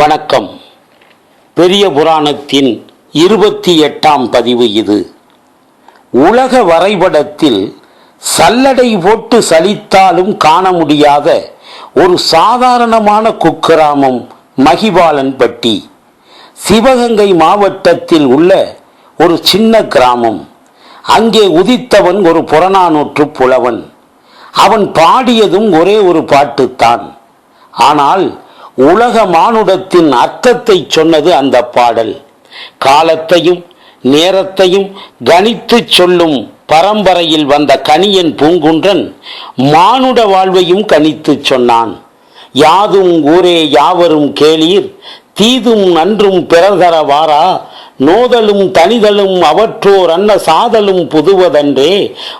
வணக்கம். பெரிய புராணத்தின் இருபத்தி எட்டாம் பதிவு இது. உலக வரைபடத்தில் சல்லடை போட்டு சலித்தாலும் காண முடியாத ஒரு சாதாரணமான குக்கிராமம் மகிபாலன்பட்டி சிவகங்கை மாவட்டத்தில் உள்ள ஒரு சின்ன கிராமம். அங்கே உதித்தவன் ஒரு புறநானூற்று புலவன். அவன் பாடியதும் ஒரே ஒரு பாட்டுத்தான். ஆனால் உலக மானுடத்தின் அர்த்தத்தை சொன்னது அந்த பாடல். காலத்தையும் நேரத்தையும் கணித்து சொல்லும் பரம்பரையில் வந்த கனியன் பூங்குன்றன் மானுட வாழ்வையும் கணித்து சொன்னான். யாதும் ஊரே யாவரும் கேளீர் தீதும் நன்றும் பிறர்தர வாரா நோதலும் தனிதலும் அவற்றோர் அன்ன சாதலும் புதுவதன்றே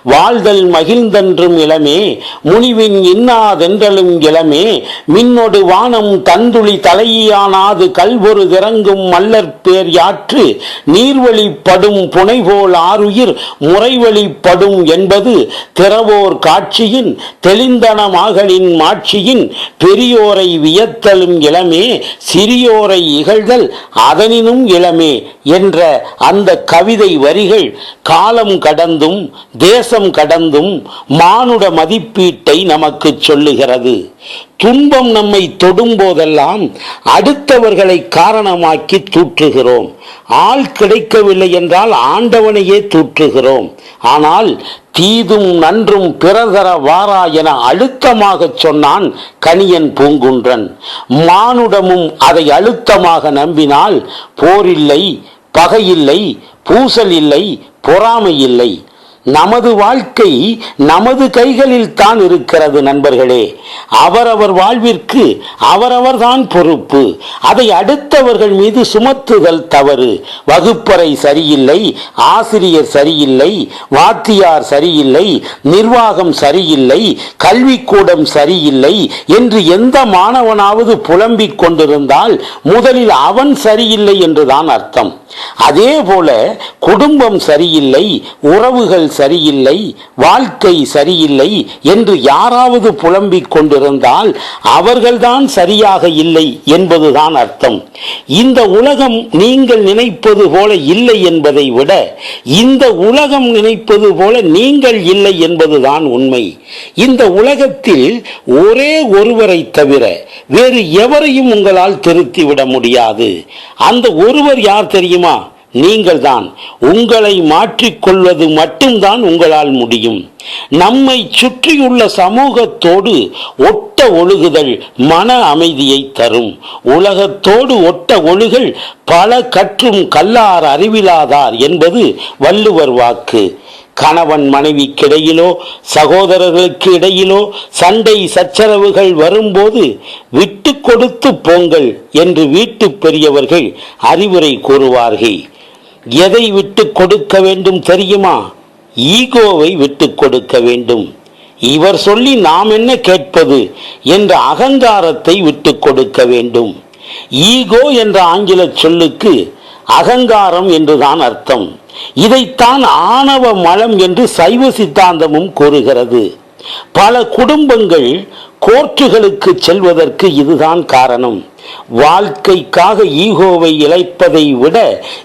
வாழ்தல் மகிழ்ந்தன்றும் இளமே முனிவின் இன்னாதென்றலும் இளமே மின்னொடு வானம் தந்துளி தலையானாது கல்வொரு திறங்கும் மல்லற்பேர் யாற்று நீர்வழிப்படும் புனைபோல் ஆறுயிர் முறைவழிப்படும் என்பது திறவோர் காட்சியின் தெளிந்தனமாகலின் மாட்சியின் பெரியோரை வியத்தலும் இளமே சிறியோரை இகழ்தல் அதனினும் இளமே. என்ற அந்த கவிதை வரிகள் காலம் கடந்தும் தேசம் கடந்தும் மானுட மதிப்பீட்டை நமக்கு சொல்லுகிறது. துன்பம் நம்மை தொடும்போதெல்லாம் அடுத்தவர்களை காரணமாக்கி தூற்றுகிறோம். ஆள் கிடைக்கவில்லை என்றால் ஆண்டவனையே தூற்றுகிறோம். ஆனால் தீதும் நன்றும் பிறதர வாரா என அழுத்தமாகச் சொன்னான் கணியன் பூங்குன்றன். மானுடமும் அதை அழுத்தமாக நம்பினால் போரில்லை பகையில்லை பூசல் இல்லை பொறாமை இல்லை நமது வாழ்க்கை நமது கைகளில் தான் இருக்கிறது நண்பர்களே. அவரவர் வாழ்விற்கு அவரவர்தான் பொறுப்பு. அதை அடுத்தவர்கள் மீது சுமத்துதல் தவறு. வகுப்பறை சரியில்லை ஆசிரியர் சரியில்லை வாத்தியார் சரியில்லை நிர்வாகம் சரியில்லை கல்விக்கூடம் சரியில்லை என்று எந்த மாணவனாவது புலம்பிக் கொண்டிருந்தால் முதலில் அவன் சரியில்லை என்றுதான் அர்த்தம். அதே போல குடும்பம் சரியில்லை உறவுகள் சரியில்லை வாழ்க்கை சரியில்லை என்று யாராவது புலம்பிக் கொண்டிருந்தால் அவர்கள்தான் சரியாக இல்லை என்பதுதான் அர்த்தம். இந்த உலகம் நீங்கள் நினைப்பது போல இல்லை என்பதை விட இந்த உலகம் நினைப்பது போல நீங்கள் இல்லை என்பதுதான் உண்மை. இந்த உலகத்தில் ஒரே ஒருவரை தவிர வேறு எவரையும் உங்களால் திருத்திவிட முடியாது. அந்த ஒருவர் யார் தெரியுமா? நீங்கள்தான். உங்களை மாற்றிக்கொள்வது மட்டும்தான் உங்களால் முடியும். நம்மை சுற்றியுள்ள சமூகத்தோடு ஒட்ட ஒழுகுதல் மன அமைதியை தரும். உலகத்தோடு ஒட்ட ஒழுகல் பல கற்றும் கல்லார் அறிவிலாதார் என்பது வள்ளுவர் வாக்கு. கணவன் மனைவிக்கிடையிலோ சகோதரர்களுக்கு இடையிலோ சண்டை சச்சரவுகள் வரும்போது விட்டு கொடுத்து போங்கள் என்று வீட்டு பெரியவர்கள் அறிவுரை கூறுவார்கள். எதை விட்டு கொடுக்க வேண்டும் தெரியுமா? ஈகோவை விட்டு கொடுக்க வேண்டும். இவர் சொல்லி நாம் என்ன கேட்பது என்ற அகங்காரத்தை விட்டு கொடுக்க வேண்டும். ஈகோ என்ற ஆங்கில சொல்லுக்கு அகங்காரம் என்றுதான் அர்த்தம். இதைத்தான் ஆணவ மலம் என்று சைவ சித்தாந்தமும் கூறுகிறது. பல குடும்பங்கள் கோர்ட்டுகளுக்கு செல்வதற்கு இதுதான் காரணம். வாழ்க்கைக்காக ஈகோவை இழைப்பதை விட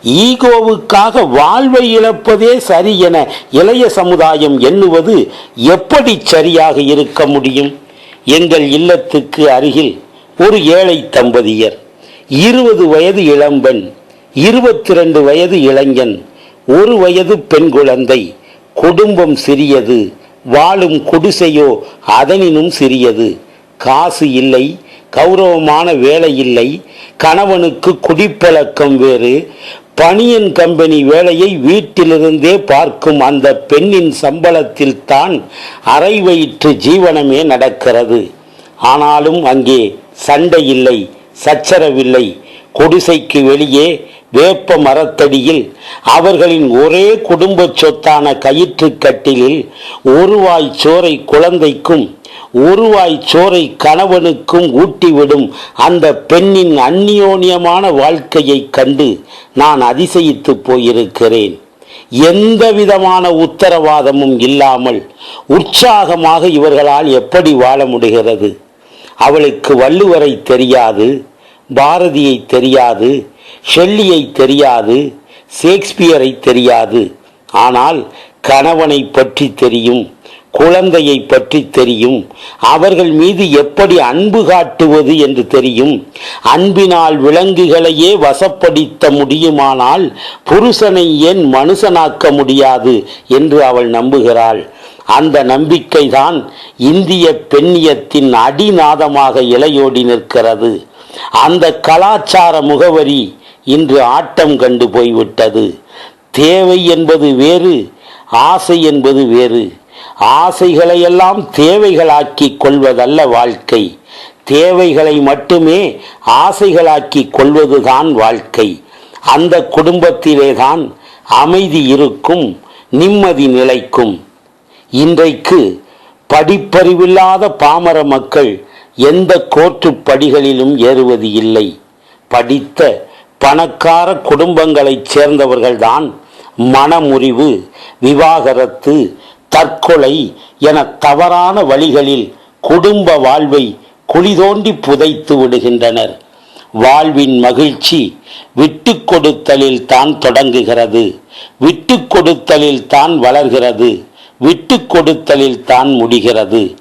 ஈகோவுக்காக வாழ்வை இழப்பதே சரி என இளைய சமுதாயம் எண்ணுவது எப்படி சரியாக இருக்க முடியும்? எங்கள் இல்லத்துக்கு அருகில் ஒரு ஏழை தம்பதியர் இருபது வயது இளம்பெண் இருபத்தி ரெண்டு வயது இளைஞன் ஒரு வயது பெண் குழந்தை குடும்பம் சிறியது வாழும் குடிசையோ அதனினும் சிறியது. காசு இல்லை கௌரவமான வேலை இல்லை கணவனுக்கு குடிப்பழக்கம் வேறு. பனியன் கம்பெனி வேலையை வீட்டிலிருந்தே பார்க்கும் அந்த பெண்ணின் சம்பளத்தில் தான் அரை வயிற்று ஜீவனமே நடக்கிறது. ஆனாலும் அங்கே சண்டை இல்லை சச்சரவில்லை குடிசைக்கு வெளியே வேப்ப மரத்தடியில் அவர்களின் ஒரே குடும்ப சொத்தான கயிற்று கட்டிலில் ஒருவாய் சோறை குழந்தைக்கும் ஒருவாய் சோறை கணவனுக்கும் ஊட்டிவிடும் அந்த பெண்ணின் அந்நியோன்யமான வாழ்க்கையைக் கண்டு நான் அதிசயித்து போயிருக்கிறேன். எந்த விதமான உத்தரவாதமும் இல்லாமல் உற்சாகமாக இவர்களால் எப்படி வாழ முடிகிறது? அவளுக்கு வள்ளுவரை தெரியாது. பாரதியை தெரியாது ஷெல்லியை தெரியாது ஷேக்ஸ்பியரை தெரியாது. ஆனால் கணவனை பற்றி தெரியும் குழந்தையை பற்றி தெரியும் அவர்கள் மீது எப்படி அன்பு காட்டுவது என்று தெரியும். அன்பினால் விலங்குகளையே வசப்படுத்த முடியுமானால் புருஷனை ஏன் மனுஷனாக்க முடியாது என்று அவள் நம்புகிறாள். அந்த நம்பிக்கைதான் இந்திய பெண்ணியத்தின் அடிநாதமாக இலையோடி நிற்கிறது. அந்த கலாச்சார முகவரி இன்று ஆட்டம் கண்டு போய்விட்டது. தேவை என்பது வேறு ஆசை என்பது வேறு. ஆசைகளையெல்லாம் தேவைகளாக்கி கொள்வதல்ல வாழ்க்கை. தேவைகளை மட்டுமே ஆசைகளாக்கி கொள்வதுதான் வாழ்க்கை. அந்த குடும்பத்திலேதான் அமைதி இருக்கும் நிம்மதி நிலைக்கும். இன்றைக்கு படிப்பறிவில்லாத பாமர மக்கள் எந்த கோர்ட்டு படிகளிலும் ஏறுவது இல்லை. படித்த பணக்கார குடும்பங்களைச் சேர்ந்தவர்கள்தான் மனமுறிவு விவாகரத்து தற்கொலை என தவறான வழிகளில் குடும்ப வாழ்வை குளிதோண்டி புதைத்து விடுகின்றனர். வாழ்வின் மகிழ்ச்சி விட்டு கொடுத்தலில் தான் தொடங்குகிறது. விட்டு கொடுத்தலில் தான் வளர்கிறது. விட்டு கொடுத்தலில் தான் முடிகிறது.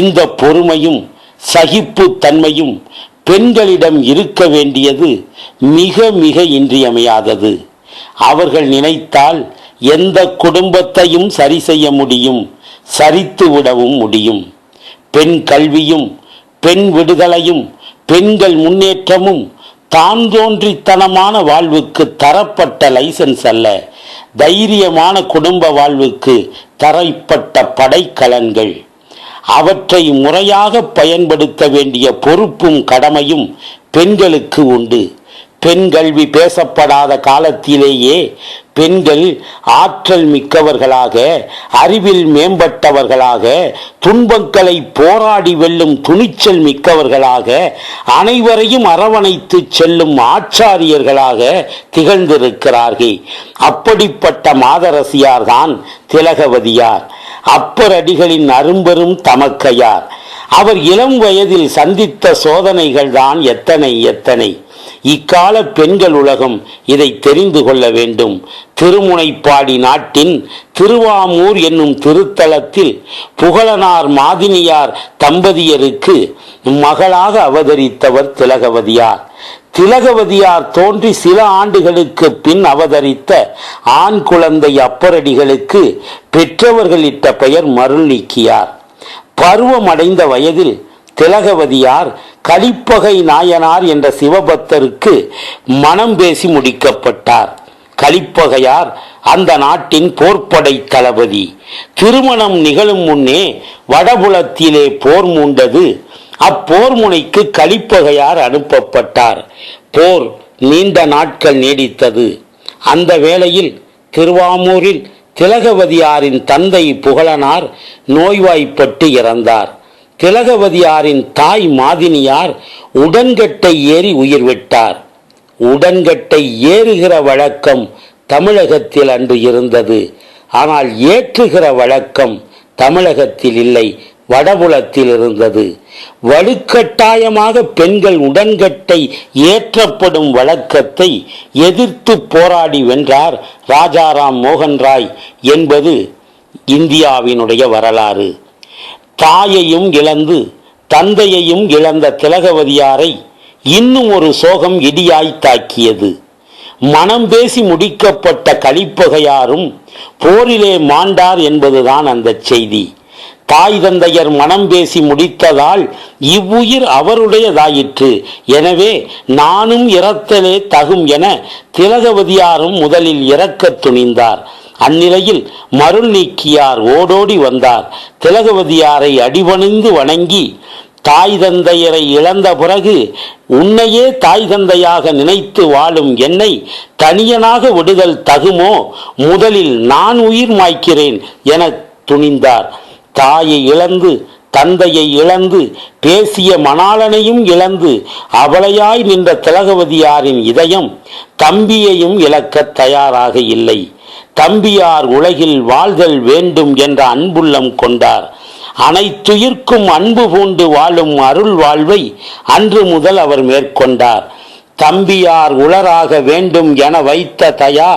இந்த பொறுமையும் சகிப்பு தன்மையும் பெண்களிடம் இருக்க வேண்டியது மிக மிக இன்றியமையாதது. அவர்கள் நினைத்தால் எந்த குடும்பத்தையும் சரி செய்ய முடியும் சரித்து விடவும் முடியும். பெண் கல்வியும் பெண் விடுதலையும் பெண்கள் முன்னேற்றமும் தான் தோன்றித்தனமான வாழ்வுக்கு தரப்பட்ட லைசன்ஸ் அல்ல. தைரியமான குடும்ப வாழ்வுக்கு தரைப்பட்ட படைக்கலன்கள். அவற்றை முறையாக பயன்படுத்த வேண்டிய பொறுப்பும் கடமையும் பெண்களுக்கு உண்டு. பெண் கல்வி பேசப்படாத காலத்திலேயே பெண்கள் ஆற்றல் மிக்கவர்களாக அறிவில் மேம்பட்டவர்களாக துன்பங்களை போராடி வெல்லும் துணிச்சல் மிக்கவர்களாக அனைவரையும் அரவணைத்து செல்லும் ஆச்சாரியர்களாக திகழ்ந்திருக்கிறார்கள். அப்படிப்பட்ட மாதரசியார்தான் திலகவதியார். அப்பரடிகளின் அரும்பெரும் தமக்கையார். அவர் இளம் வயதில் சந்தித்த சோதனைகள் தான் எத்தனை எத்தனை. இக்கால பெண்கள் உலகம் இதை தெரிந்து கொள்ள வேண்டும். திருமுனைப்பாடி நாட்டின் திருவாமூர் என்னும் திருத்தலத்தில் புகழனார் மாதினியார் தம்பதியருக்கு மகளாக அவதரித்தவர் திலகவதியார். திலகவதியார் தோன்றி சில ஆண்டுகளுக்கு பின் அவதரித்த ஆண் குழந்தை அப்பரடிகளுக்கு பெற்றவர்களிட்ட பெயர் மருள் நீக்கியார் பருவமடைந்த வயதில் திலகவதியார் கலிப்பகை நாயனார் என்ற சிவபக்தருக்கு மனம் பேசி முடிக்கப்பட்டார். கலிப்பகையார் அந்த நாட்டின் போர்ப்படை தளபதி. திருமணம் நிகழும் முன்னே வடபுலத்திலே போர் மூண்டது அப்போர் முனைக்கு கலிப்பகையார் அனுப்பப்பட்டார். போர் நீண்ட நாட்கள் நீடித்தது. அந்த வேளையில் திருவாமூரில் திலகவதியாரின் தந்தை புகழனார் நோய்வாய்ப்பட்டு இறந்தார். திலகவதியாரின் தாய் மாதினியார் உடன்கட்டை ஏறி உயிர் விட்டார். உடன்கட்டை ஏறுகிற வழக்கம் தமிழகத்தில் அன்று இருந்தது. ஆனால் ஏற்றுகிற வழக்கம் தமிழகத்தில் இல்லை. வடபுலத்தில் இருந்தது வலுக்கட்டாயமாக பெண்கள் உடன்கட்டை ஏற்றப்படும் வழக்கத்தை எதிர்த்து போராடி வென்றார் ராஜாராம் மோகன் ராய் என்பது இந்தியாவினுடைய வரலாறு. தாயையும் இழந்து தந்தையையும் இழந்த திலகவதியாரை இன்னும் ஒரு சோகம் இடியாய் தாக்கியது. மனம் பேசி முடிக்கப்பட்ட கலிப்பகையாரும் போரிலே மாண்டார் என்பதுதான் அந்த செய்தி. தாய் தந்தையர் மனம் பேசி முடித்ததால் இவ்வுயிர் அவருடையதாயிற்று. எனவே நானும் இறத்தலே தகும் என திலகவதியாரும் முதலில் இறக்க துணிந்தார். அந்நிலையில் மருள் நீக்கியார் ஓடோடி வந்தார். திலகவதியாரை அடிபணிந்து வணங்கி தாய் தந்தையரை இழந்த பிறகு உன்னையே தாய் தந்தையாக நினைத்து வாழும் என்னை தனியனாக விடுதல் தகுமோ? முதலில் நான் உயிர் மாய்க்கிறேன் என துணிந்தார். தாயை இழந்து தந்தையை இழந்து பேசிய மணாளனையும் இழந்து அவளையாய் நின்ற திலகவதியாரின் இதயம் தம்பியையும் இழக்கத் தயாராக இல்லை. தம்பியார் உலகில் வாழ்தல் வேண்டும் என்ற அன்புள்ளம் கொண்டார். அனைத்துயிர்க்கும் அன்பு பூண்டு வாழும் அருள் வாழ்வை அன்று முதல் அவர் மேற்கொண்டார். தம்பியார் உளராக வேண்டும் என வைத்த தயா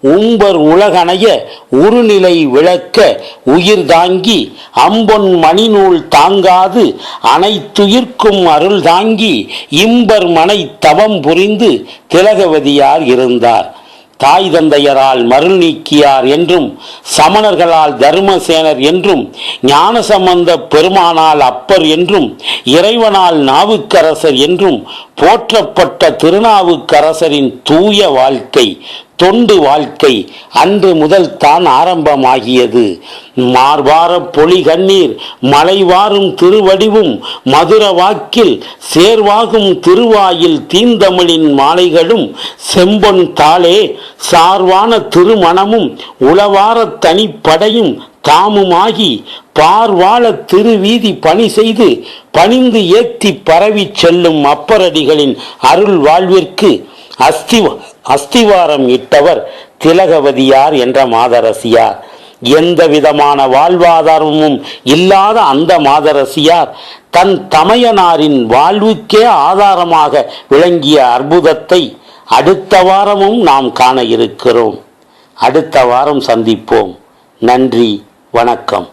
உம்பர் உலகணைய உருநிலை விளக்க உயிர் தாங்கி அம்பொன் மணிநூல் தாங்காது அனைத்துயிர்க்கும் அருள் தாங்கி இம்பர் மனை தவம் புரிந்து திலகவதியார் இருந்தார். தாய் தந்தையரால் மருள் நீக்கியார் என்றும் சமணர்களால் தர்மசேனர் என்றும் ஞானசம்பந்த பெருமானால் அப்பர் என்றும் இறைவனால் நாவுக்கரசர் என்றும் போற்றப்பட்ட திருநாவுக்கரசரின் தூய வாழ்க்கை தொண்டு வாழ்க்கை அன்று முதல் தான் ஆரம்பமாகியது. மார்வார பொலி கண்ணீர் மலைவாரும் திருவடிவும் மதுர வாக்கில் சேர்வாகும் திருவாயில் தீந்தமிழின் மாலைகளும் செம்பொன் தாளே சார்வான திருமணமும் உளவார தனிப்படையும் தாமுமாகி பார்வாழ திருவீதி பணி செய்து பணிந்து ஏத்தி பரவிச் செல்லும் அப்பரடிகளின் அருள் வாழ்விற்கு அஸ்திவ அஸ்திவாரம் இட்டவர் திலகவதியார் என்ற மாதரசியார். எந்த விதமான வாழ்வாதாரமும் இல்லாத அந்த மாதரசியார் தன் தமையனாரின் வாழ்வுக்கே ஆதாரமாக விளங்கிய அற்புதத்தை அடுத்த வாரமும் நாம் காண இருக்கிறோம். அடுத்த வாரம் சந்திப்போம். நன்றி. வணக்கம்.